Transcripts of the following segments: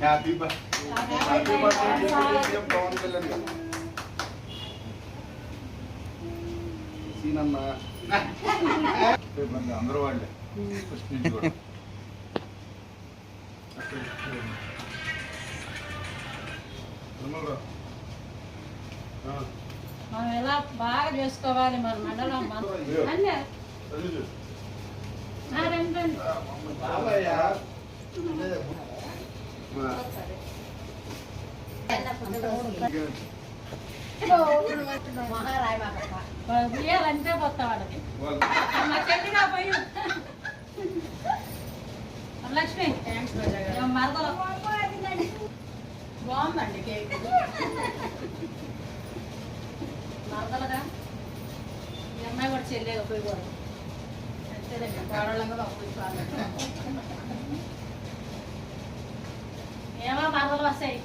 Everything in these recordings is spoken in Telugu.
Happy happy birthday Pawan Kalyan garu. సీనన్న. అందరూ వాళ్ళే. ఫస్ట్ నుంచి కూడా. నిర్మలరావు. ఆ, మనం ఎలా బాగా చేసుకోవాలి మన మండలం అన్నీ. అది చూడు. పోతా మా చెట్టుగా పోయి లక్ష్మి మరదలు బాగుందండి కేక్ మరదలుగా మీ అమ్మాయి కూడా చెల్లేగా పోయి కూడా అంతేలేండి కాడోళ్ళంగా పోయి వస్తాయి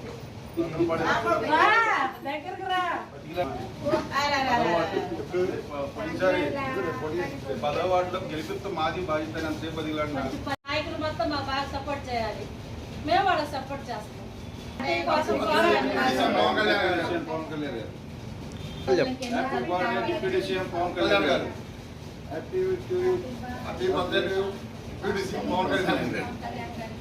పోయినసారి పదవ వార్డులో గెలిపిస్తే మాది బాధ్యత అంతే నాయకులు మొత్తం మాకు బాగా సపోర్ట్ చేయాలి మేము వాళ్ళకి సపోర్ట్ చేస్తాం deputy CM Pawan Kalyan garu happy happy birthday deputy CM Pawan Kalyan garu